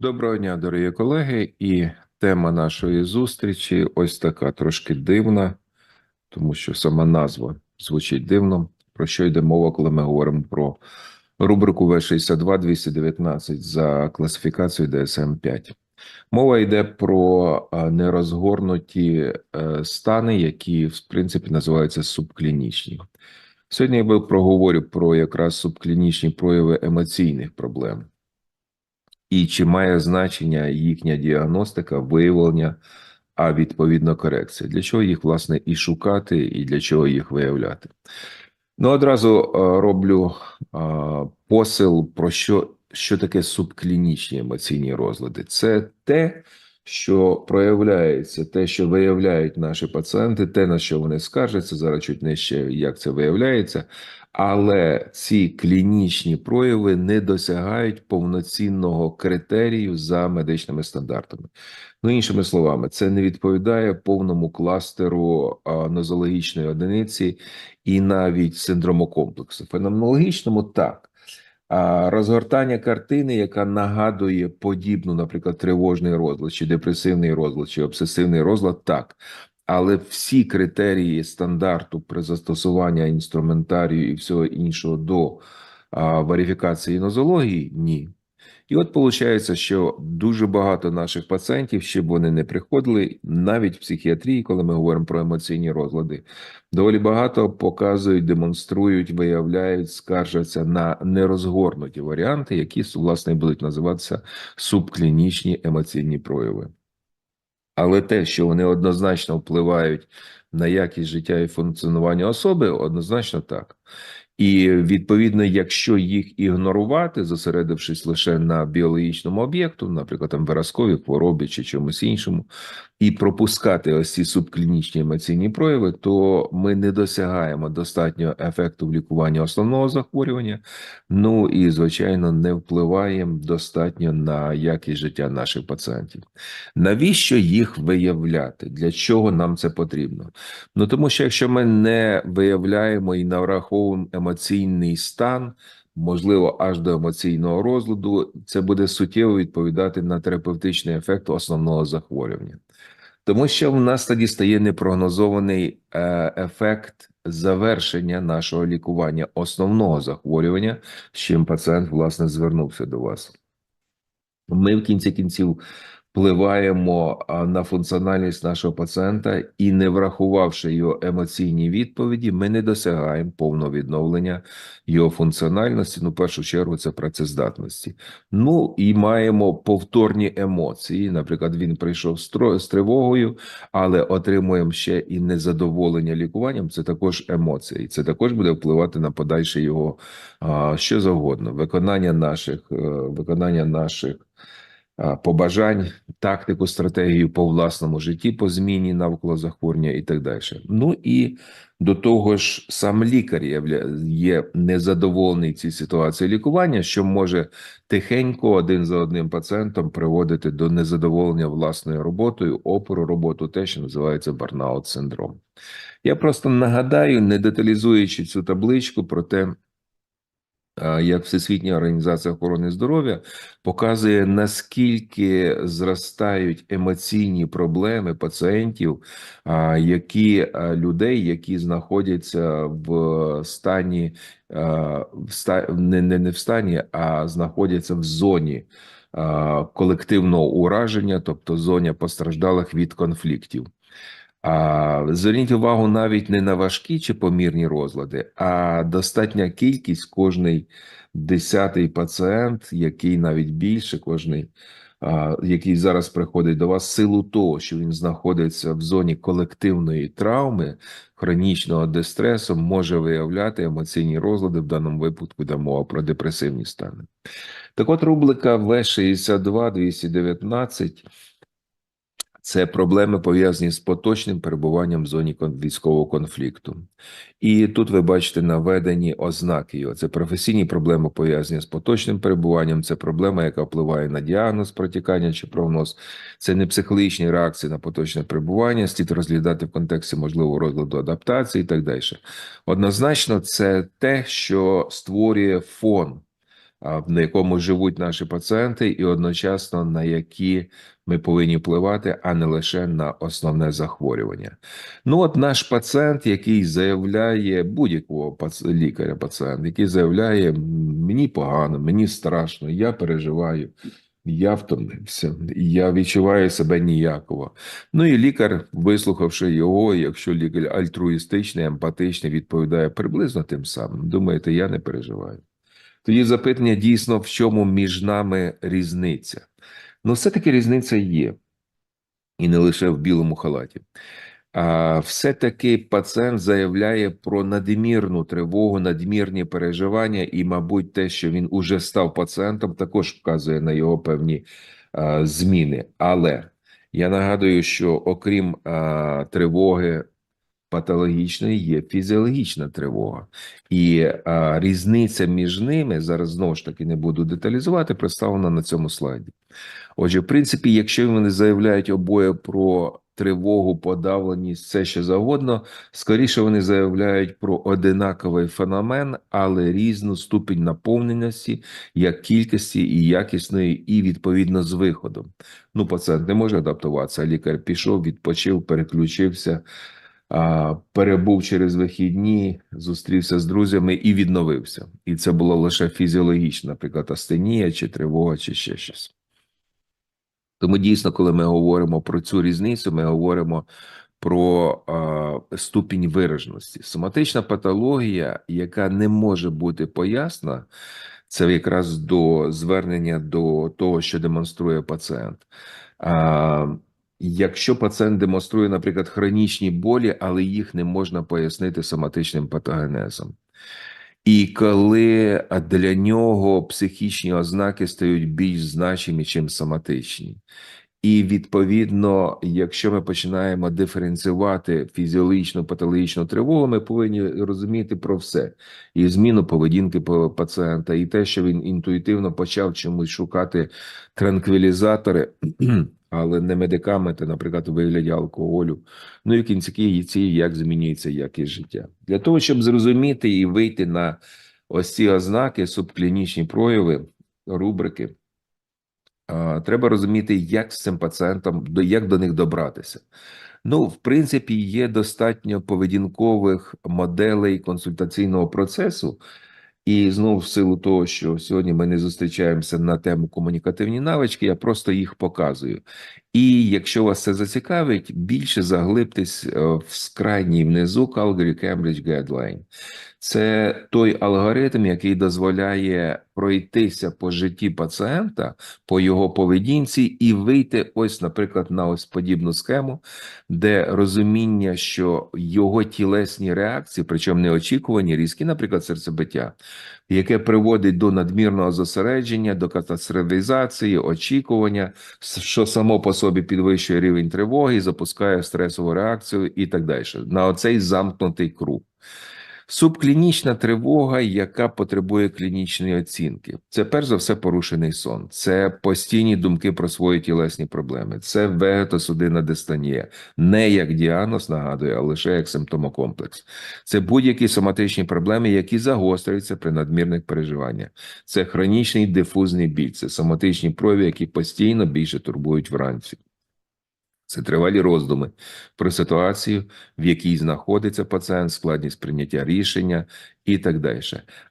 Доброго дня, дорогі колеги, і тема нашої зустрічі ось така трошки дивна, тому що сама назва звучить дивно. Про що йде мова, коли ми говоримо про рубрику В62 219 за класифікацією DSM-5? Мова йде про нерозгорнуті е, стани, які в принципі називаються субклінічні. Сьогодні я проговорю про якраз субклінічні прояви емоційних проблем і чи має значення їхня діагностика, виявлення, а відповідно корекція. Для чого їх, власне, і шукати, і для чого їх виявляти? Ну, одразу е, роблю е, посил про що, що таке субклінічні емоційні розлади. Це те, що проявляється, те, що виявляють наші пацієнти, те, на що вони скаржаться, зараз чуть нижче, як це виявляється, але ці клінічні прояви не досягають повноцінного критерію за медичними стандартами. Ну, іншими словами, це не відповідає повному кластеру нозологічної одиниці і навіть синдрому комплексу. Феноменологічному так. А розгортання картини, яка нагадує подібну, наприклад, тривожний розлад, чи депресивний розлад, чи обсесивний розлад, так. Але всі критерії стандарту при застосуванні інструментарію і всього іншого до а, верифікації нозології ні. І от виходить, що дуже багато наших пацієнтів, ще б вони не приходили, навіть в психіатрії, коли ми говоримо про емоційні розлади, доволі багато показують, демонструють, виявляють, скаржаться на нерозгорнуті варіанти, які власне будуть називатися субклінічні емоційні прояви. Але те, що вони однозначно впливають на якість життя і функціонування особи, однозначно так. І відповідно, якщо їх ігнорувати, зосередившись лише на біологічному об'єкту, наприклад, там виразковій хворобі чи чомусь іншому, і пропускати ось ці субклінічні емоційні прояви, то ми не досягаємо достатньо ефекту в лікуванні основного захворювання. Ну і звичайно не впливаємо достатньо на якість життя наших пацієнтів. Навіщо їх виявляти? Для чого нам це потрібно? Ну тому що якщо ми не виявляємо і не враховуємо емоційний стан. Можливо, аж до емоційного розладу, це буде суттєво відповідати на терапевтичний ефект основного захворювання. Тому що в нас тоді стає непрогнозований е, ефект завершення нашого лікування основного захворювання, з чим пацієнт власне звернувся до вас. Ми в кінці кінців впливаємо на функціональність нашого пацієнта і, не врахувавши його емоційні відповіді, ми не досягаємо повного відновлення його функціональності. Ну, в першу чергу, це працездатності. Ну і маємо повторні емоції. Наприклад, він прийшов з тривогою, але отримуємо ще і незадоволення лікуванням. Це також емоції, це також буде впливати на подальше його що завгодно. Виконання наших е, виконання наших побажань, тактику, стратегію по власному житті, по зміні навколо захворювання і так далі. Ну і до того ж, сам лікар є незадоволений цій ситуації лікування, що може тихенько один за одним пацієнтом приводити до незадоволення власною роботою, опору роботу, те, що називається барнаут синдром. Я просто нагадаю, не деталізуючи цю табличку, про те, як Всесвітня організація охорони здоров'я показує наскільки зростають емоційні проблеми пацієнтів, які людей, які знаходяться в стані в не, не, не в стані, а знаходяться в зоні колективного ураження, тобто зоні постраждалих від конфліктів. Зверніть увагу навіть не на важкі чи помірні розлади, а достатня кількість кожний десятий пацієнт, який навіть більше, кожний, який зараз приходить до вас, силу того, що він знаходиться в зоні колективної травми, хронічного дистресу, може виявляти емоційні розлади. В даному випадку йде мова про депресивні стани. Так от рубрика В62 219 це проблеми пов'язані з поточним перебуванням в зоні військового конфлікту. І тут ви бачите наведені ознаки його. Це професійні проблеми пов'язані з поточним перебуванням, це проблема, яка впливає на діагноз протікання чи прогноз. Це не психологічні реакції на поточне перебування, слід розглядати в контексті можливого розладу адаптації і так далі. Однозначно, це те, що створює фон на якому живуть наші пацієнти, і одночасно на які ми повинні впливати, а не лише на основне захворювання. Ну, от наш пацієнт, який заявляє будь-якого пац- лікаря, пацієнт, який заявляє: мені погано, мені страшно, я переживаю. Я втомився, я відчуваю себе ніяково. Ну і лікар, вислухавши його, якщо лікар альтруїстичний, емпатичний, відповідає приблизно тим самим. Думаєте, я не переживаю. Тоді запитання дійсно, в чому між нами різниця? Ну, все-таки різниця є, і не лише в білому халаті. Все-таки пацієнт заявляє про надмірну тривогу, надмірні переживання, і, мабуть, те, що він уже став пацієнтом, також вказує на його певні а, зміни. Але я нагадую, що окрім а, тривоги патологічної, є фізіологічна тривога, і а, різниця між ними зараз знову ж таки не буду деталізувати, представлена на цьому слайді. Отже, в принципі, якщо вони заявляють обоє про тривогу, подавленість, все що завгодно, скоріше вони заявляють про одинаковий феномен, але різну ступінь наповненості, як кількості і якісної, і відповідно з виходом. Ну, пацієнт не може адаптуватися. Лікар пішов, відпочив, переключився, перебув через вихідні, зустрівся з друзями і відновився. І це було лише фізіологічно, наприклад, астенія чи тривога, чи ще щось. Тому дійсно, коли ми говоримо про цю різницю, ми говоримо про е, ступінь вираженості. Соматична патологія, яка не може бути поясна, це якраз до звернення до того, що демонструє пацієнт. А, Якщо пацієнт демонструє, наприклад, хронічні болі, але їх не можна пояснити соматичним патогенезом. І коли для нього психічні ознаки стають більш значимі, чим соматичні. І відповідно, якщо ми починаємо диференціювати фізіологічну патологічну тривогу, ми повинні розуміти про все: і зміну поведінки пацієнта, і те, що він інтуїтивно почав чомусь шукати транквілізатори, але не медикаменти, наприклад, у вигляді алкоголю. Ну і в кінці кінці, як змінюється якість життя. Для того, щоб зрозуміти і вийти на ось ці ознаки, субклінічні прояви, рубрики. Треба розуміти, як з цим пацієнтом, як до них добратися. Ну, в принципі, є достатньо поведінкових моделей консультаційного процесу, і знову в силу того, що сьогодні ми не зустрічаємося на тему комунікативні навички, я просто їх показую. І якщо вас це зацікавить, більше заглибтесь е, в крайній внизу Calgary Cambridge Guideline. Це той алгоритм, який дозволяє пройтися по житті пацієнта, по його поведінці, і вийти, ось, наприклад, на ось подібну схему, де розуміння, що його тілесні реакції, причому неочікувані, різкі, наприклад, серцебиття, яке приводить до надмірного зосередження, до катастрофізації, очікування, що само по собі підвищує рівень тривоги, запускає стресову реакцію і так далі. На оцей замкнутий круг. Субклінічна тривога, яка потребує клінічної оцінки, це перш за все порушений сон, це постійні думки про свої тілесні проблеми, це вегетосудинна дистонія, не як діагноз нагадує, а лише як симптомокомплекс. Це будь-які соматичні проблеми, які загострюються при надмірних переживаннях. Це хронічний дифузний біль, це соматичні прояви, які постійно більше турбують вранці. Це тривалі роздуми про ситуацію, в якій знаходиться пацієнт, складність прийняття рішення і так далі.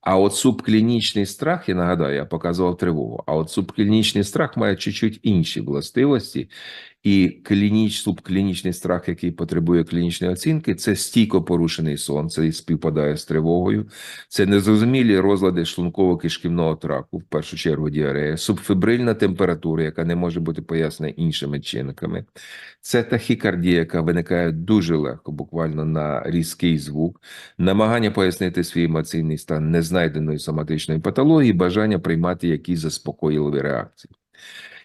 А от субклінічний страх, я нагадаю, я показував тривогу. А от субклінічний страх має чуть-чуть інші властивості, і клініч, субклінічний страх, який потребує клінічної оцінки, це стійко порушений сон, це співпадає з тривогою, це незрозумілі розлади шлунково-кишківного тракту, в першу чергу діарея, субфібрильна температура, яка не може бути пояснена іншими чинниками. Це тахікардія, яка виникає дуже легко, буквально на різкий звук, намагання пояснити свій емоційний стан незнайденої соматичної патології, бажання приймати якісь заспокійливі реакції.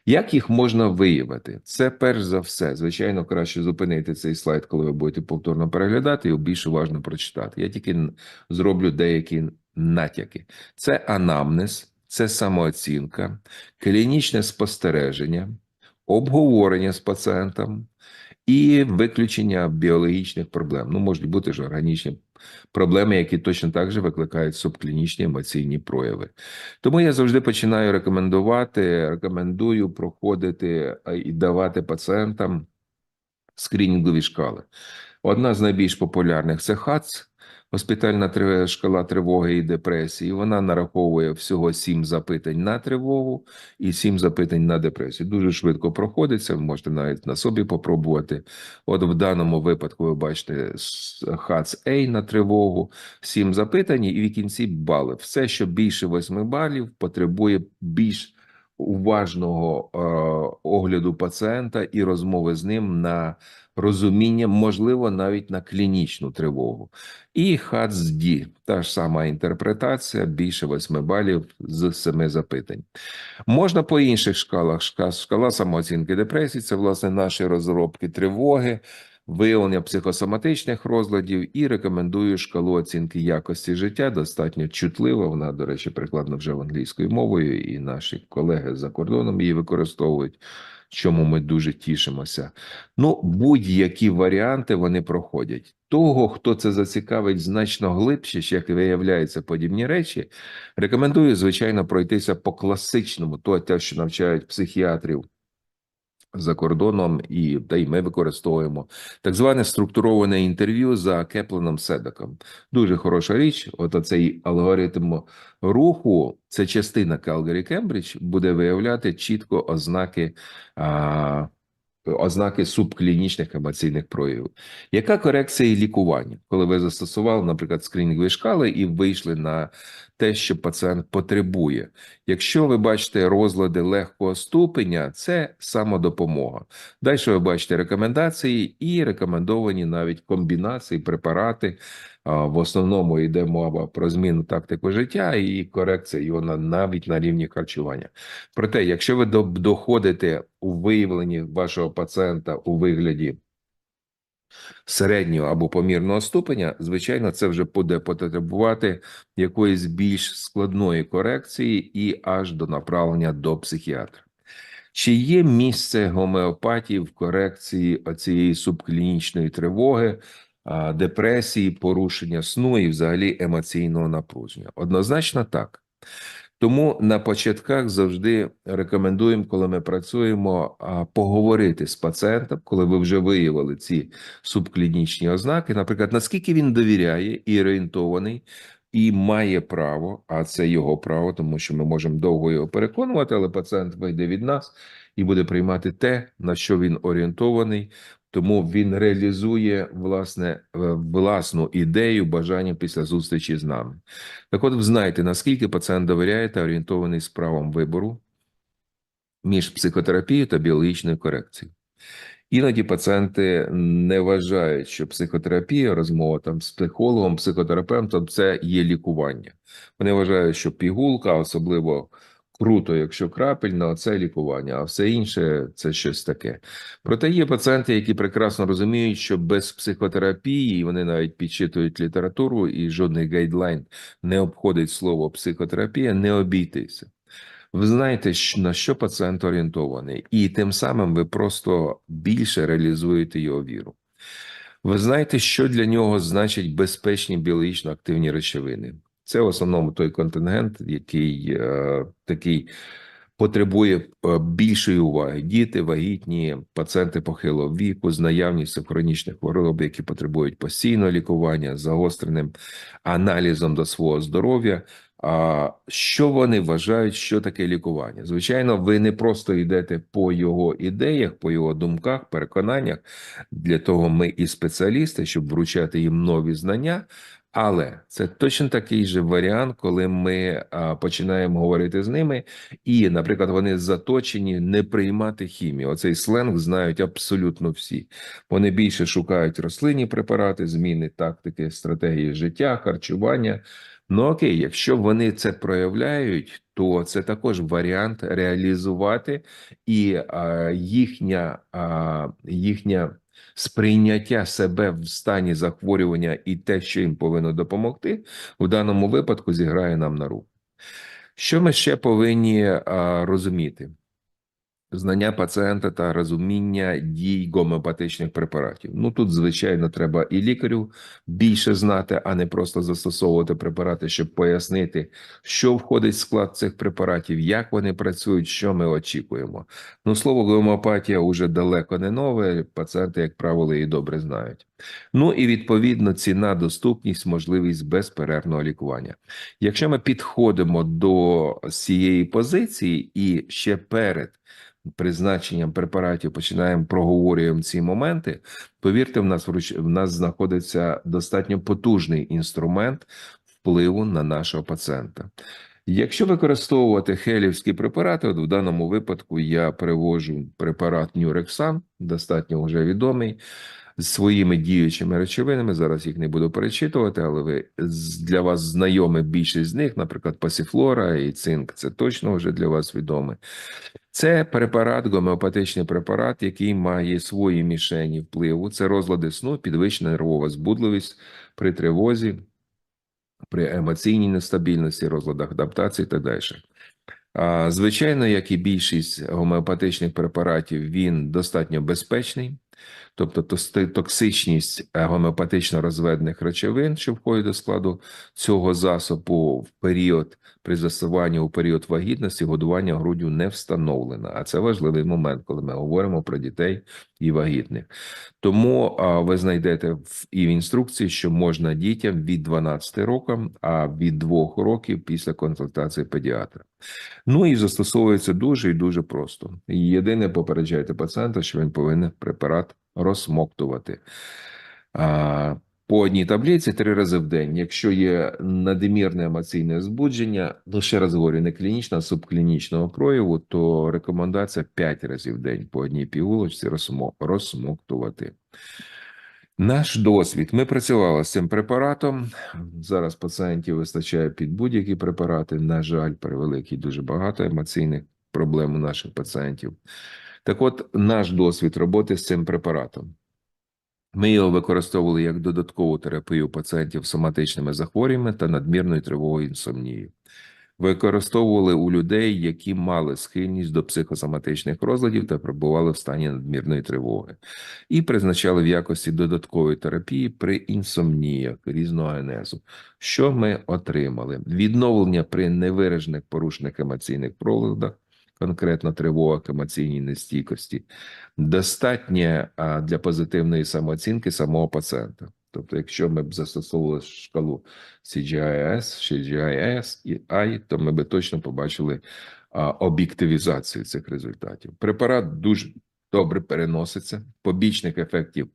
Як їх можна виявити? Це перш за все, звичайно, краще зупинити цей слайд, коли ви будете повторно переглядати, і більш уважно прочитати. Я тільки зроблю деякі натяки. Це анамнез, це самооцінка, клінічне спостереження, обговорення з пацієнтом і виключення біологічних проблем. Ну, можуть бути ж органічні проблеми, які точно так же викликають субклінічні емоційні прояви. Тому я завжди починаю рекомендувати, рекомендую проходити і давати пацієнтам скринінгові шкали. Одна з найбільш популярних це ХАЦ, госпітальна шкала тривоги і депресії. Вона нараховує всього сім запитань на тривогу і сім запитань на депресію. Дуже швидко проходиться. Ви можете навіть на собі попробувати. От в даному випадку ви бачите ХАЦ А на тривогу, сім запитань, і в кінці бали. Все, що більше восьми балів, потребує більш уважного е, огляду пацієнта і розмови з ним на розуміння, можливо, навіть на клінічну тривогу. І ХАЦ-Д, та ж сама інтерпретація, більше 8 балів з 7 запитань. Можна по інших шкалах. Шкала самооцінки депресії це, власне, наші розробки тривоги, виявлення психосоматичних розладів і рекомендую шкалу оцінки якості життя. Достатньо чутлива. Вона, до речі, прикладна вже в англійською мовою, і наші колеги за кордоном її використовують. Чому ми дуже тішимося. Ну, будь-які варіанти вони проходять. Того, хто це зацікавить значно глибше, як виявляються подібні речі, рекомендую, звичайно, пройтися по класичному, то те, що навчають психіатрів за кордоном, і та й ми використовуємо так зване структуроване інтерв'ю за Кепленом Седоком. Дуже хороша річ. От оцей алгоритм руху, це частина Calgary Cambridge, буде виявляти чітко ознаки. А, Ознаки субклінічних емоційних проявів. Яка корекція і лікування? Коли ви застосували, наприклад, скринінгові шкали і вийшли на те, що пацієнт потребує. Якщо ви бачите розлади легкого ступеня, це самодопомога. Далі ви бачите рекомендації і рекомендовані навіть комбінації, препарати. В основному йде мова про зміну тактику життя і корекція його на навіть на рівні харчування. Проте, якщо ви доходите у виявленні вашого пацієнта у вигляді середнього або помірного ступеня, звичайно, це вже буде потребувати якоїсь більш складної корекції і аж до направлення до психіатра. Чи є місце гомеопатії в корекції цієї субклінічної тривоги, депресії, порушення сну і взагалі емоційного напруження? Однозначно так. Тому на початках завжди рекомендуємо, коли ми працюємо, поговорити з пацієнтом, коли ви вже виявили ці субклінічні ознаки, наприклад, наскільки він довіряє і орієнтований, і має право, а це його право, тому що ми можемо довго його переконувати, але пацієнт вийде від нас і буде приймати те, на що він орієнтований. Тому він реалізує власне е, власну ідею, бажання після зустрічі з нами. Так от, ви знаєте, наскільки пацієнт довіряє та орієнтований з правом вибору між психотерапією та біологічною корекцією. Іноді пацієнти не вважають, що психотерапія, розмова там з психологом, психотерапевтом це є лікування. Вони вважають, що пігулка, особливо круто, якщо крапельно, це лікування, а все інше це щось таке. Проте є пацієнти, які прекрасно розуміють, що без психотерапії вони навіть підчитують літературу, і жодний гайдлайн не обходить слово психотерапія, не обійтися. Ви знаєте, на що пацієнт орієнтований, і тим самим ви просто більше реалізуєте його віру. Ви знаєте, що для нього значить безпечні біологічно активні речовини. Це в основному той контингент, який е, такий потребує е, більшої уваги. Діти, вагітні, пацієнти похилого віку з наявністю хронічних хвороб, які потребують постійного лікування, загостреним аналізом до свого здоров'я. А що вони вважають, що таке лікування? Звичайно, ви не просто йдете по його ідеях, по його думках, переконаннях. Для того ми і спеціалісти, щоб вручати їм нові знання. Але це точно такий же варіант, коли ми починаємо говорити з ними, і, наприклад, вони заточені не приймати хімію. Оцей сленг знають абсолютно всі. Вони більше шукають рослинні препарати, зміни тактики, стратегії життя, харчування. Ну окей, якщо вони це проявляють, то це також варіант реалізувати і а, їхня, а, їхня сприйняття себе в стані захворювання і те, що їм повинно допомогти, в даному випадку зіграє нам на руку. Що ми ще повинні а, розуміти? Знання пацієнта та розуміння дій гомеопатичних препаратів. Ну тут, звичайно, треба і лікарю більше знати, а не просто застосовувати препарати, щоб пояснити, що входить в склад цих препаратів, як вони працюють, що ми очікуємо. Ну, слово гомеопатія уже далеко не нове. Пацієнти, як правило, її добре знають. Ну і відповідно ціна, доступність, можливість безперервного лікування. Якщо ми підходимо до цієї позиції і ще перед призначенням препаратів починаємо проговорюємо ці моменти, повірте, в нас вруч- в нас знаходиться достатньо потужний інструмент впливу на нашого пацієнта. Якщо використовувати хелівські препарати, от в даному випадку я перевожу препарат Нюрексан, достатньо вже відомий, своїми діючими речовинами. Зараз їх не буду перечитувати, але ви для вас знайомі більшість з них, наприклад, пасіфлора і цинк, це точно вже для вас відоме. Це препарат, гомеопатичний препарат, який має свої мішені впливу. Це розлади сну, підвищена нервова збудливість при тривозі, при емоційній нестабільності, розладах адаптації та далі. А, Звичайно, як і більшість гомеопатичних препаратів, він достатньо безпечний, тобто токсичність е, гомеопатично розведених речовин, що входять до складу цього засобу в період при застосуванні у період вагітності, годування груддю не встановлена. А це важливий момент, коли ми говоримо про дітей і вагітних. Тому ви знайдете і в інструкції, що можна дітям від 12 років, а від 2 років після консультації педіатра. Ну і застосовується дуже і дуже просто. Єдине попереджайте пацієнта, що він повинен препарат розсмоктувати. По одній таблиці три рази в день. Якщо є надмірне емоційне збудження, ну ще раз говорю, не клінічного, а субклінічного прояву, то рекомендація 5 разів в день по одній пігулочці розсмо- розсмоктувати. Наш досвід. Ми працювали з цим препаратом. Зараз пацієнтів вистачає під будь-які препарати. На жаль, превеликий дуже багато емоційних проблем у наших пацієнтів. Так от, наш досвід роботи з цим препаратом. Ми його використовували як додаткову терапію пацієнтів з соматичними захворюваннями та надмірною тривогою інсомнією. Використовували у людей, які мали схильність до психосоматичних розладів та перебували в стані надмірної тривоги, і призначали в якості додаткової терапії при інсомніях різного генезу. Що ми отримали? Відновлення при невиражених порушених емоційних проладах, конкретно тривогах, емоційній нестійкості, достатнє для позитивної самооцінки самого пацієнта. Тобто, якщо ми б застосовували шкалу CGIS, CGIS і I, то ми би точно побачили об'єктивізацію цих результатів. Препарат дуже добре переноситься, побічних ефектів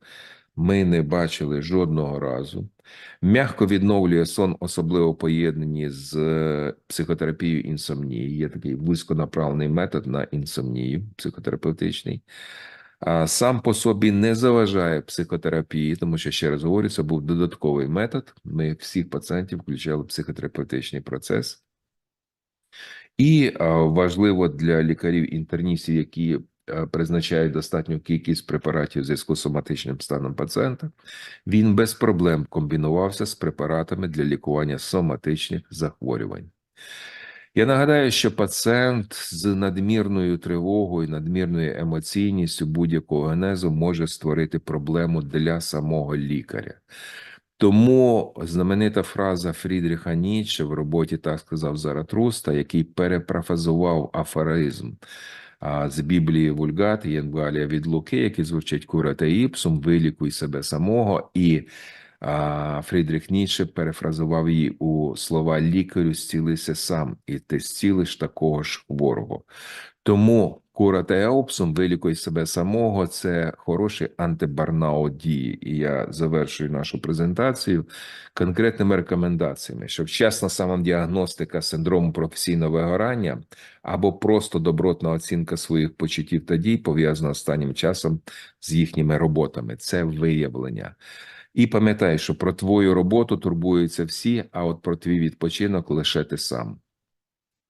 ми не бачили жодного разу. М'яко відновлює сон, особливо в поєднанні з е, психотерапією інсомнії. Є такий вузьконаправлений метод на інсомнію психотерапевтичний. Сам по собі не заважає психотерапії, тому що ще раз говорю, це був додатковий метод. Ми всіх пацієнтів включали психотерапевтичний процес. І важливо для лікарів-інтерністів, які призначають достатню кількість препаратів в зв'язку з соматичним станом пацієнта, він без проблем комбінувався з препаратами для лікування соматичних захворювань. Я нагадаю, що пацієнт з надмірною тривогою, надмірною емоційністю будь-якого генезу може створити проблему для самого лікаря. Тому знаменита фраза Фрідріха Ніцше в роботі так сказав Заратруста, який перепрафазував афоризм а, з Біблії Вульгат Єнгалія від Луки, який звучить кура та іпсум, вилікуй себе самого і а Фрідріх Ніцше перефразував її у слова лікарю зцілися сам, і ти зцілиш такого ж хворого. Тому кура та еопсум, вилікуй себе самого, це хороший антибарнаут дії. І я завершую нашу презентацію конкретними рекомендаціями, що вчасна самодіагностика синдрому професійного вигорання або просто добротна оцінка своїх почуттів та дій пов'язана останнім часом з їхніми роботами. Це виявлення. І пам'ятай, що про твою роботу турбуються всі, а от про твій відпочинок лише ти сам.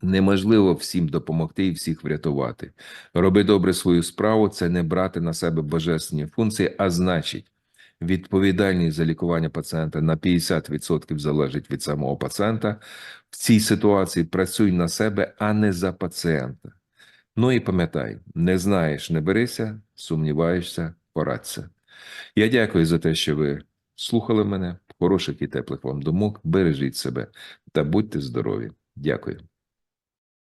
Неможливо всім допомогти і всіх врятувати. Роби добре свою справу це не брати на себе божественні функції, а значить, відповідальність за лікування пацієнта на 50% залежить від самого пацієнта. В цій ситуації працюй на себе, а не за пацієнта. Ну і пам'ятай, не знаєш, не берися, сумніваєшся, порадься. Я дякую за те, що ви слухали мене. Хороших і теплих вам думок. Бережіть себе та будьте здорові. Дякую.